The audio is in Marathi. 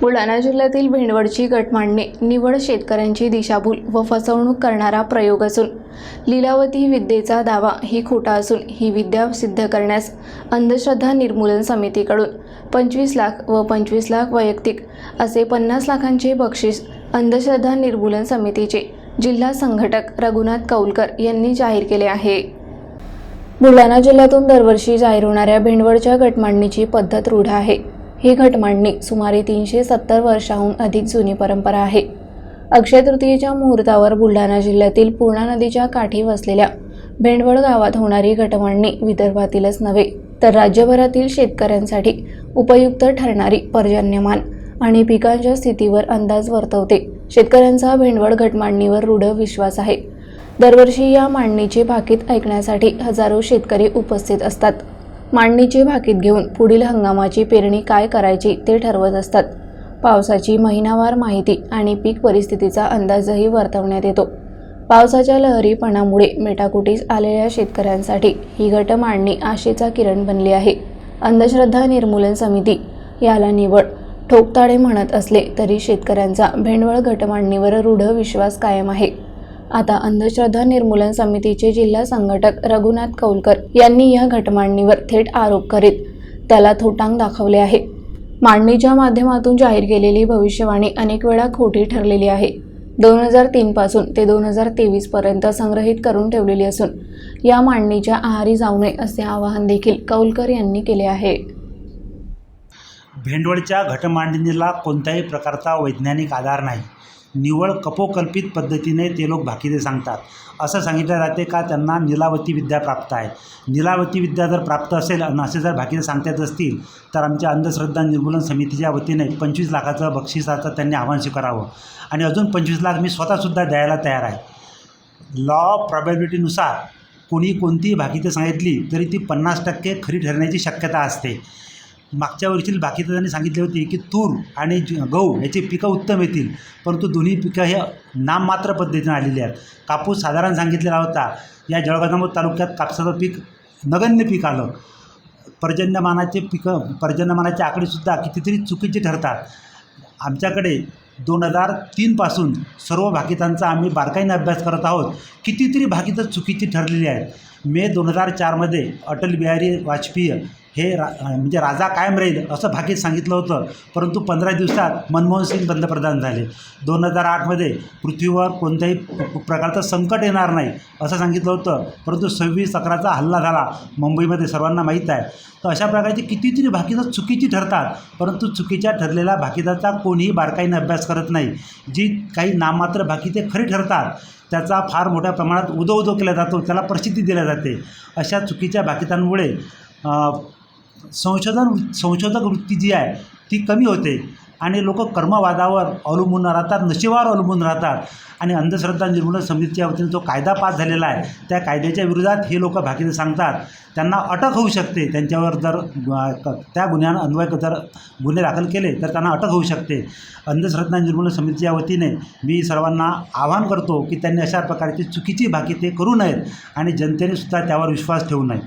बुलढाणा जिल्ह्यातील भेंडवडची गटमांडणे निवड शेतकऱ्यांची दिशाभूल व फसवणूक करणारा प्रयोग असून लीलावती विद्येचा दावा ही खोटा असून ही विद्या सिद्ध करण्यास अंधश्रद्धा निर्मूलन समितीकडून पंचवीस लाख व पंचवीस लाख वैयक्तिक असे पन्नास लाखांचे बक्षीस अंधश्रद्धा निर्मूलन समितीचे जिल्हा संघटक रघुनाथ कौलकर यांनी जाहीर केले आहे. बुलढाणा जिल्ह्यातून दरवर्षी जाहीर होणाऱ्या भेंडवडच्या गटमांडणीची पद्धत रूढ आहे. ही घटमांडणी सुमारे तीनशे सत्तर वर्षाहून अधिक जुनी परंपरा आहे. अक्षय तृतीयेच्या मुहूर्तावर बुलढाणा जिल्ह्यातील पूर्णा नदीच्या काठी वसलेल्या भेंडवड गावात होणारी घटमांडणी विदर्भातीलच नव्हे तर राज्यभरातील शेतकऱ्यांसाठी उपयुक्त ठरणारी पर्जन्यमान आणि पिकांच्या स्थितीवर अंदाज वर्तवते. शेतकऱ्यांचा भेंडवड घटमांडणीवर रूढ विश्वास आहे. दरवर्षी या मांडणीचे भाकीत ऐकण्यासाठी हजारो शेतकरी उपस्थित असतात. मांडणीचे भाकीत घेऊन पुढील हंगामाची पेरणी काय करायची ते ठरवत असतात. पावसाची महिनावार माहिती आणि पीक परिस्थितीचा अंदाजही वर्तवण्यात येतो. पावसाच्या लहरीपणामुळे मेटाकुटीस आलेल्या शेतकऱ्यांसाठी ही घट मांडणी आशेचा किरण बनली आहे. अंधश्रद्धा निर्मूलन समिती याला निवड ठोकताडे म्हणत असले तरी शेतकऱ्यांचा भेंडवळ घटमांडणीवर रूढ विश्वास कायम आहे. आता अंधश्रद्धा निर्मूलन समितीचे जिल्हा संघटक रघुनाथ कौलकर यांनी या घटमांडणीवर थेट आरोप करीत त्याला थोटांग दाखवले आहे. मांडणीच्या माध्यमातून जाहीर केलेली भविष्यवाणी अनेक वेळा खोटी ठरलेली आहे. दोन हजार तीनपासून ते दोन हजार तेवीसपर्यंत संग्रहित करून ठेवलेली असून या मांडणीच्या आहारी जाऊ नये असे आवाहन देखील कौलकर यांनी केले आहे. भेंडवळच्या घटमांडणीला कोणत्याही प्रकारचा वैज्ञानिक आधार नाही. निव्वळ कपोकल्पित पद्धतीने ते लोक भाकीदे सांगतात. असं सांगितलं जाते का त्यांना निलावती विद्या प्राप्त आहे. निलावती विद्या जर प्राप्त असेल आणि असे जर भाकीते सांगता येत असतील तर आमच्या अंधश्रद्धा निर्मूलन समितीच्या वतीने पंचवीस लाखाचं बक्षिसाचं त्यांनी आव्हान स्वीकारावं. आणि अजून पंचवीस लाख मी स्वतःसुद्धा द्यायला तयार आहे. लॉ ऑफ प्रॉबॅबिलिटीनुसार कोणी कोणतीही भाकीदे सांगितली तरी ती पन्नास टक्के खरी ठरण्याची शक्यता असते. मागच्या वर्षील बाकीचं त्यांनी सांगितले होते की तूर आणि ज- गहू याची पिकं उत्तम येतील परंतु दोन्ही पिकं हे नाममात्र पद्धतीने आलेली आहेत. कापूस साधारण सांगितलेला होता या जळगाव तालुक्यात कापसाचं पीक नगण्य पीक आलं. पर्जन्यमानाचे पिकं पर्जन्यमानाचे आकडेसुद्धा कितीतरी चुकीचे ठरतात. आमच्याकडे दोन हजार तीनपासून सर्व भाकितांचा आम्ही बारकाईने अभ्यास करत आहोत. कितीतरी भाकितं चुकीची ठरलेली आहेत. मे दोन हजार चारमध्ये अटल बिहारी वाजपेयी हे रा म्हणजे राजा कायम राहील असं भाकीत सांगितलं होतं. परंतु पंधरा दिवसात मनमोहन सिंग पंतप्रधान झाले. दोन हजार आठमध्ये पृथ्वीवर कोणत्याही प्रकारचं संकट येणार नाही असं सांगितलं होतं. परंतु सव्वीस अकराचा हल्ला झाला मुंबईमध्ये सर्वांना माहीत आहे. तर अशा प्रकारची कितीतरी भाकीतं चुकीची ठरतात. परंतु चुकीच्या ठरलेल्या भाकिताचा कोणीही बारकाईने अभ्यास करत नाही. जी काही नाममात्र भाकिते खरी ठरतात त्याचा फार मोठ्या प्रमाणात उदो उदो केला जातो त्याला प्रसिद्धी दिली जाते. अशा चुकीच्या भाकितांमुळे संशोधन संशोधक वृत्ती जी आहे ती कमी होते. आणि लोक कर्मवादावर अवलंबून राहतात नशिबावर अवलंबून राहतात. आणि अंधश्रद्धा निर्मूलन समितीच्या वतीने जो कायदा पास झालेला आहे त्या कायद्याच्या विरोधात हे लोक भाकीते सांगतात. त्यांना अटक होऊ शकते. त्यांच्यावर जर त्या गुन्ह्यानं अन्वय जर गुन्हे दाखल केले तर त्यांना अटक होऊ शकते. अंधश्रद्धा निर्मूलन समितीच्या वतीने मी सर्वांना आवाहन करतो की त्यांनी अशा प्रकारची चुकीची भाकी ते करू नयेत. आणि जनतेने सुद्धा त्यावर विश्वास ठेवू नये.